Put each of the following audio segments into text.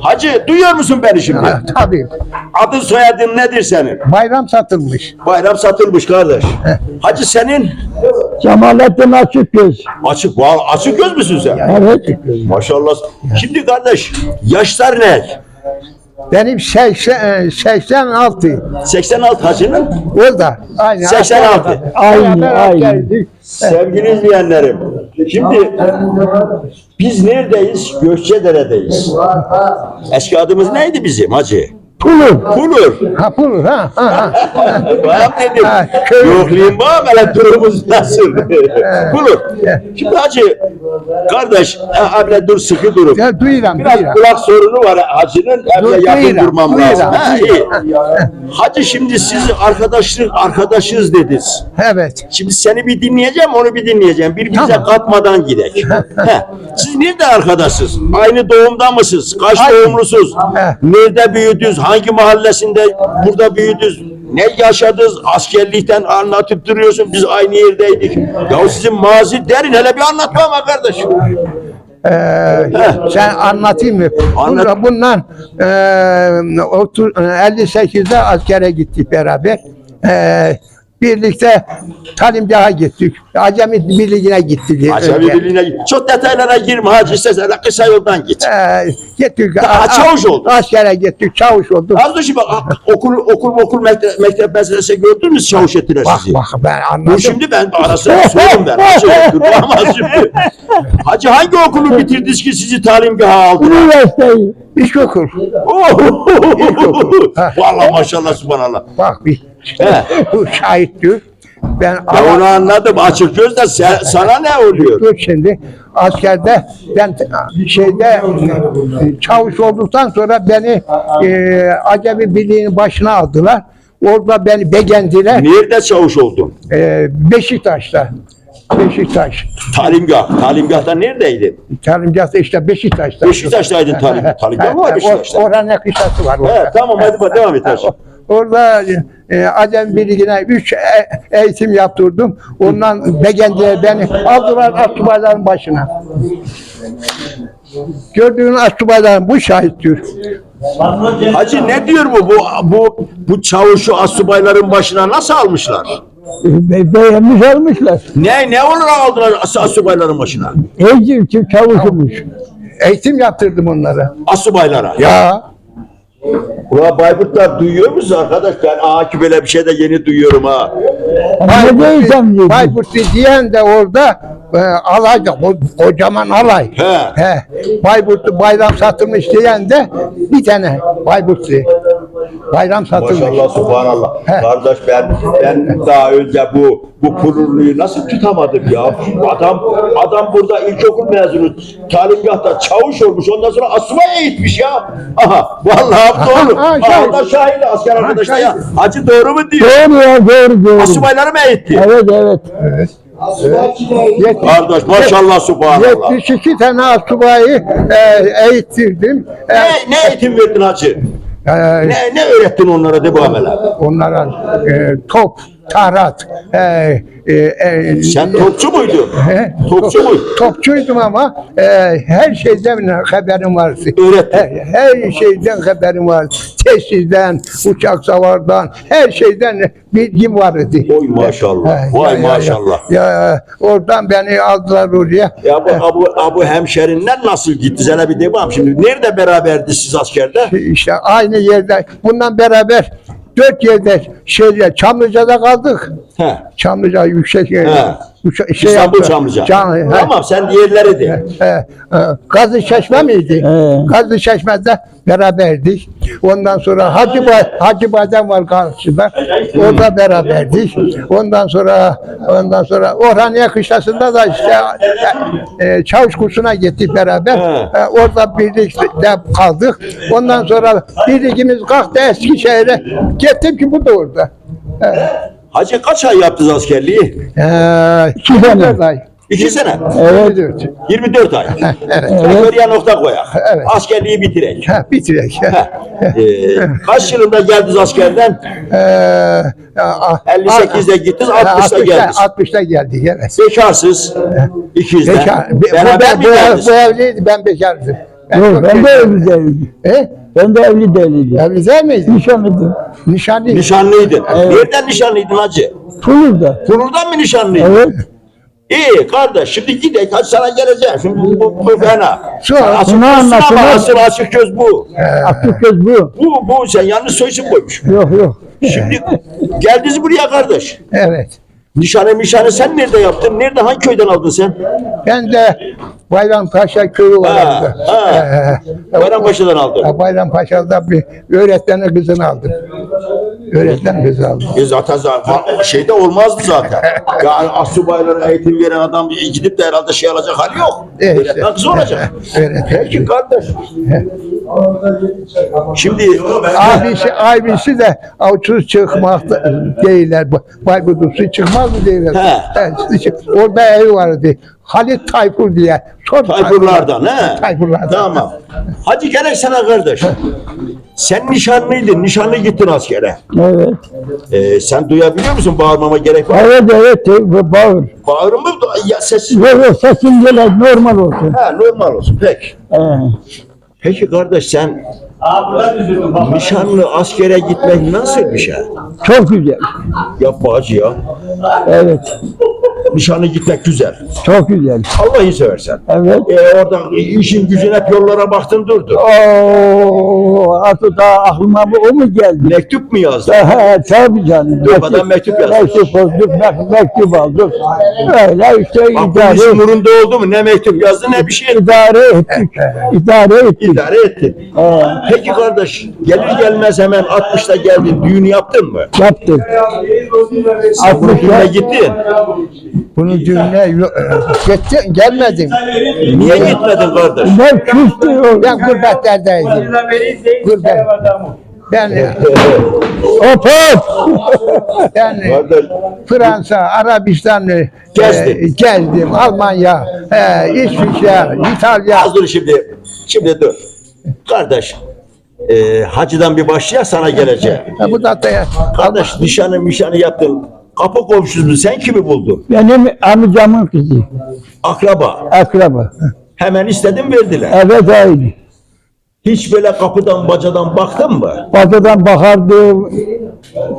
Hacı duyuyor musun beni şimdi? Ha, tabii. Adın soyadın nedir senin? Bayram satılmış. Bayram satılmış kardeş. Hacı senin Cemalettin Açıkgöz. açık va- açık göz müsün sen? Evet. Maşallah. Şimdi kardeş yaşlar ne? Benim 80, e, 86. 86 hacının. Orada. Aynı. 86. Aynı, Beraber aynı. geldik. Sevgili izleyenlerim. Şimdi biz neredeyiz? Gökçedere'deyiz. Eski adımız neydi bizim hacı? Pulur. Kulur. Ha pulur ha. ha, ha. Bayram dedim. Ha, köy- Yoklayayım bana hele durumumuz nasıl? Kulur. Şimdi hacı kardeş ha, abla dur sıkı durun. Ya duyuram Biraz duyuram. kulak sorunu var hacının. Dur, Abla yakın duyuram, durmam duyuram, lazım. Ha, iyi. duyuram. Hacı şimdi siz arkadaşlık arkadaşız dediniz. Evet. Şimdi seni bir dinleyeceğim, onu bir dinleyeceğim. Birbirimize Tamam. katmadan gidek. Heh. Siz nerede arkadaşsınız? Aynı doğumda mısınız? Kaç Aynı. doğumlusunuz? Nerede büyüdünüz? Hangi mahallesinde burada büyüdünüz? Ne yaşadınız? Askerlikten anlatıp duruyorsun. Biz aynı yerdeydik. Ya sizin mazi derin hele bir anlatma ama kardeş. Ee, sen anlatayım mı? Anlat. Bundan, e, otur- 58'de askere gittik beraber. E, birlikte talimgaha gittik. Acemi Birliği'ne gittik. Acemi önce. birliğine git. Çok detaylara girme hacı. İstersen kısa yoldan git. Ee, gittik. Daha çavuş oldun. Askere gittik, çavuş olduk. Az bak okul okul okul mektep, mektep meselesi gördün mü çavuş ettiler Bak sizi. bak ben Dur anladım. şimdi ben arasına sorayım ben. Hacı durmaz şimdi. Hacı hangi okulu bitirdiniz ki sizi talimgaha aldılar? Üniversiteyi. İlkokul. Oh! Vallahi maşallah subhanallah. Bak bir. Bu şahittir. Ben Ya onu anladım açık gözle sen, sana ne oluyor? Dur şimdi askerde ben şeyde e, çavuş olduktan sonra beni e, Acemi Birliği'nin başına aldılar. Orada beni beğendiler. Nerede çavuş oldun? E, Beşiktaş'ta. Beşiktaş. Talimgah. Talimgahta neredeydin? Talimgah'ta işte Beşiktaş'ta. Beşiktaş'taydın talim. Talimgah mı var Beşiktaş'ta? Oranın kışlası var He, orada. tamam hadi bak devam et. Orada e, Acem Birliği'ne üç e- eğitim yaptırdım. Ondan beğendiler beni. Aldılar asubayların başına. Gördüğün asubayların bu şahittir. Hacı ne diyor bu? Bu bu bu çavuşu asubayların başına nasıl almışlar? Be beğenmiş almışlar. Ne ne olarak aldılar as asubayların başına? Eğitim çavuşumuş. Eğitim yaptırdım onlara. Asubaylara. Ya Ulan Bayburtlar duyuyor musun arkadaş? Ben Akif böyle bir şey de yeni duyuyorum ha. Ne. Bayburtlu diyen de orada e, alayda, o, kocaman alay. He. He. Bayburtlu bayram satılmış diyen de bir tane Bayburtlu. Bayram satılmış. Maşallah subhanallah. He. Kardeş ben ben daha önce bu bu pulurluyu nasıl tutamadım ya? Adam adam burada ilkokul mezunu talimgahta çavuş olmuş ondan sonra asubaya eğitmiş ya. Aha vallahi doğru. da şahidi asker arkadaşlar ya. şahit. Hacı doğru mu diyor? Doğru ya doğru doğru. Asubayları mı eğitti? Evet evet. Yetmiş- Kardeş maşallah subhanallah. 72 tane asubayı e, eğittirdim. E, Ne, ne eğitim verdin hacı? E, Ne, ne öğrettin onlara de bu amele? onlara e, top, tarat, e, e, e, Sen topçu muydun? He, Topçu muydun? Topçuydum ama e, her şeyden haberim vardı. Öğrettin. Her, her şeyden haberim vardı. Tesisden, uçak savardan, her şeyden bilgim vardı. Oy maşallah. Vay maşallah. Ya, ya, oradan beni aldılar oraya. Ya bu abu, abu hemşerinden nasıl gitti? Sana bir devam şimdi. Nerede beraberdi siz askerde? İşte aynı yerde, bundan beraber dört yerde şeyde, Çamlıca'da kaldık. He. Çamlıca yüksek yer. He. Uça- şey İstanbul yaptı. Çamlıca. Can- he. Tamam sen diğerleri de. Gazlı Çeşme miydi? He. Gazlı Çeşme'de beraberdik. Ondan sonra Hacı, ba Hacı Badem var karşıda. Orada beraberdik. Ondan sonra ondan sonra Orhaniye Kışlası'nda da işte e, e, çavuş kursuna gittik beraber. He. E, orada birlikte kaldık. Ondan sonra birliğimiz kalktı Eskişehir'e. Gittim ki bu da orada. Hacı kaç ay yaptınız askerliği? E, İki sene. ay. İki sene. Evet. 24. 24 ay. Evet. Oraya nokta koyak. Evet. Askerliği bitirek. Ha, bitirek. Ee, kaç yılında geldiniz askerden? Ee, a- 58'de gittiniz, 60'da geldiniz. 60'da geldik evet. Bekarsız. İkizde. Bekar. Bu, Beraber bu, mi bu, bu evliydi ben bekardım. Ben Yok ben de gencim. evli değildim. E? Ben de evli değildim. Evli değil miydin? Nişanlıydım. Nişanlı. Nişanlıydın. Evet. Nereden nişanlıydın hacı? Fulur'da. Kuruldan mı nişanlıydın? Evet. İyi kardeş şimdi gidelim hadi sana geleceğim. Şimdi bu, bu, bu fena. Şu- açık şunu gözsün anlatın asıl açık göz bu. Aklı göz bu. Bu, bu sen yanlış soyisim koymuş. Yok yok. Şimdi geldiniz buraya kardeş. Evet. Nişanı mişanı sen nerede yaptın? Nerede hangi köyden aldın sen? Ben de Bayrampaşa köyü var. Ha, orada. ha. Ee, Bayrampaşa'dan aldın. Bayrampaşa'da bir öğretmenin kızını aldım. Öğretmen aldım. E zaten, zaten şeyde olmazdı zaten. Yani asubaylara eğitim veren adam gidip de herhalde şey alacak hali yok. E işte. Öğretmen kızı olacak. Peki kardeş. Şimdi Abisi, abisi de avcı çıkmak değiller. Bayburtlusu çıkmaz mı değiller. He. İşte Orada ev vardı. Halit Tayfur diye. Çok Tayfurlardan he? Tayfurlardan. Tamam. Hadi gerek sana kardeş. Sen nişanlıydın, nişanlı gittin askere. Evet. Ee, sen duyabiliyor musun? Bağırmama gerek var. Evet evet. Ve bağır. Bağırın mı? Ya ses. Yok yok sesin gele normal olsun. Ha normal olsun. Peki. He. Peki kardeş sen nişanlı askere gitmek nasıl bir şey? Çok güzel. Yapma hacı ya. Evet. Nişanlı gitmek güzel. Çok güzel. Allah'ı seversen. Evet. Ee, oradan işin gücün hep yollara baktın durdun. Oo, artık daha aklıma bu o mu geldi? Mektup mu yazdın? He, tabii canım. Durmadan mektup yazdın. Mektup olduk, mek- mektup aldık. Öyle işte Bak idare, iş umurunda oldu mu? Ne mektup yazdın ne bir şey idare ettik. idare ettik. idare ettin. He, Peki kardeş gelir gelmez hemen 60'ta geldin düğün yaptın mı? yaptık. Sen bunun düğüne 60'ta gittin. Bunun düğüne. Gitti, gelmedim. Niye gitmedin kardeş? ne küstü o. Ben gurbetlerdeydim. Gurbet. Ben, Hop hop. ben Kardeş Fransa, Arabistan e, Gezdin. gezdim. Almanya, e, İsviçre, İtalya. az dur şimdi. Şimdi dur. Kardeş e, hacıdan bir başlayak sana geleceğim. Ha, bu da Kardeş nişanı mişanı yaptın. Kapı komşusu sen kimi buldun? Benim amcamın kızı. Akraba. Akraba. Hemen istedim verdiler. Evet aynı. Hiç böyle kapıdan bacadan baktın mı? Batıdan bakardı.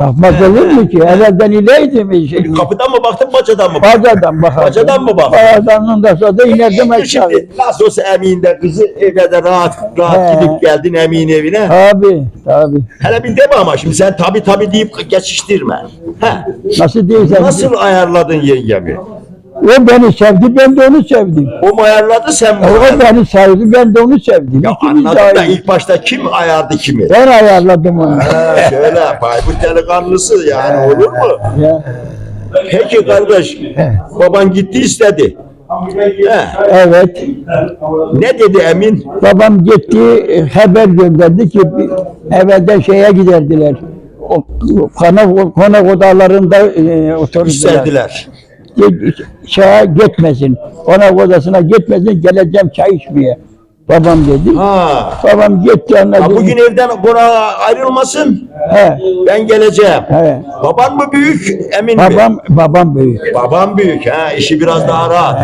Bakmaz olur mu ki? Evvelden ileydim. Işte. Kapıdan mı baktın bacadan mı baktın? Bacadan bakardı. Bacadan mı baktın? Bacadan da sonra da inerdim aşağı. Şimdi nasıl olsa Emin'de kızı evde de rahat rahat He. gidip geldin Emin evine. Tabi tabi. Hele bir deme ama şimdi sen tabi tabi deyip geçiştirme. He. Nasıl değilsen. Nasıl ayarladın yengemi? O beni sevdi ben de onu sevdim. O mu ayarladı sen mi? O ayarladın? beni sevdi ben de onu sevdim. Ya İkimiz anladım da aynı. ilk başta kim ayardı kimi? Ben ayarladım onu. Ha, şöyle Bayburt delikanlısı yani olur mu? Ya, Peki kardeş baban gitti istedi. He. evet. Ne dedi Emin? Babam gitti e, haber gönderdi ki bir- evvelden şeye giderdiler. O, konak, konak odalarında e, otururdular. İstediler. Şeye gitmesin. Konak odasına gitmesin geleceğim çay içmeye. Babam dedi. Ha. Babam gitti yanına. ha dedi, bugün evden konağa ayrılmasın. He, Ben geleceğim. he. Baban mı büyük, Emin mi? Babam babam büyük. Babam büyük ha, işi biraz daha rahat.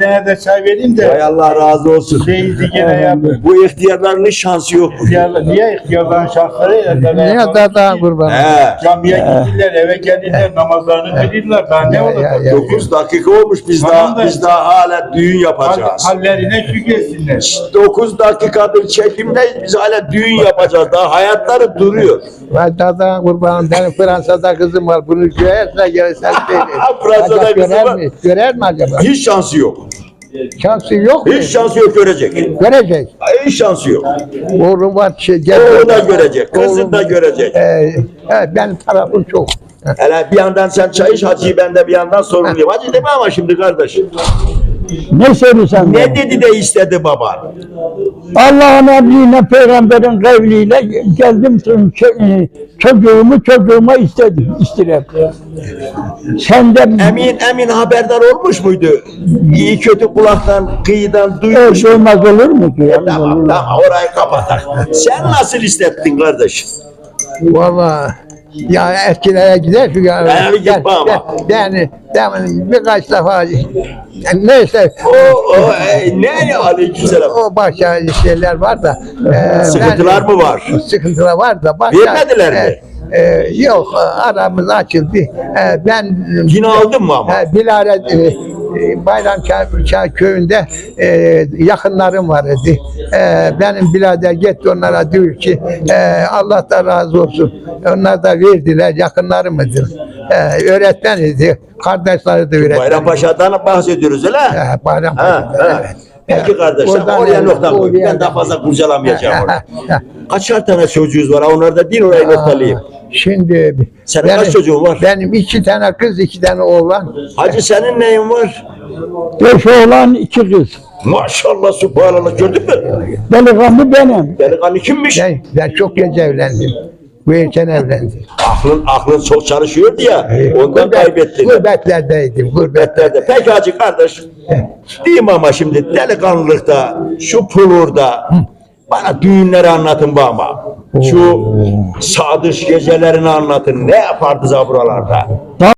Tane de çay vereyim Hay de Allah razı olsun. şeydi gene. Bu ihtiyarların şansı yok. İhtiyarlar, niye ihtiyarların şartları ya? Niye da da kurban? He. Camiye gittiler, eve geldiler, namazlarını kıldılar. Daha ne ya. 9 dakika olmuş biz daha da- biz daha hala düğün yapacağız. Hallerine şükretsinler. 9 dakikadır çekimdeyiz biz hala düğün yapacağız. Daha hayatları duruyor. Ben da da kurban. Benim Fransa'da kızım var. Bunu görürse söyleyin. Fransa'da Acaba kızı görer var. mi? Görer mi acaba? Hiç şansı yok. Şansı yok mu? Hiç şansı yok görecek. Görecek. Hiç şansı yok. Oğlum var. Şey, gel- Oğlu da görecek, kızın da görecek. Ee, evet, benim tarafım çok. Hele bir yandan sen çay iç hacıyı ben de bir yandan sorumluyum. Hacı deme ama şimdi kardeş. Ne söylüyorsun? Ne dedi de istedi baban? Allah'ın emriyle, peygamberin kavliyle geldim e, çocuğumu çocuğuma istedim, istirem. Senden Emin Emin haberdar olmuş muydu? İyi kötü kulaktan, kıyıdan duymuş. öyle olmaz olur mu ki? Tamam tamam orayı kapatak. Sen nasıl hissettin kardeş? Valla Ya eskilere gider şu ya. Ya, gitme ama. Yani, yani birkaç defa yani neyse O, o e, ne aleykümselam. o başka şeyler var da. e, Sıkıntılar ben- mı var? Sıkıntılar var da. Başka, Vermediler mi? e, e, yok aramız açıldı. E, ben Yine aldın mı ama? He, Bilare e, e, Bayramçay köyünde e, yakınlarım var idi. E, benim birader gitti onlara diyor ki e, Allah da razı olsun. Onlar da verdiler yakınlarımızdır. E, öğretmen idi. Kardeşleri de öğretmen. Bayrampaşa'dan bahsediyoruz öyle. He, Bayram Ha, ha. Peki kardeşim Oradan oraya yani, nokta koy. oraya- Ben daha fazla kurcalamayacağım orada. Kaçar tane çocuğunuz var? Onlar da değil orayı noktalayayım. Şimdi Senin kaç çocuğun var? Benim iki tane kız, iki tane oğlan. Hacı senin neyin var? Beş oğlan iki kız. Maşallah subhanallah gördün mü? Delikanlı benim. Delikanlı kimmiş? Ben, ben çok genç evlendim. Bu erken evlendim. Aklın, aklın çok çalışıyordu ya. Ondan Gurbet- kaybettin. Gurbetlerdeydim, gurbetlerde. Peki hacı kardeş. Diyeyim ama şimdi delikanlılıkta, şu pulurda bana düğünleri anlatın bana. Şu sadış gecelerini anlatın. Ne yapardınız ha buralarda?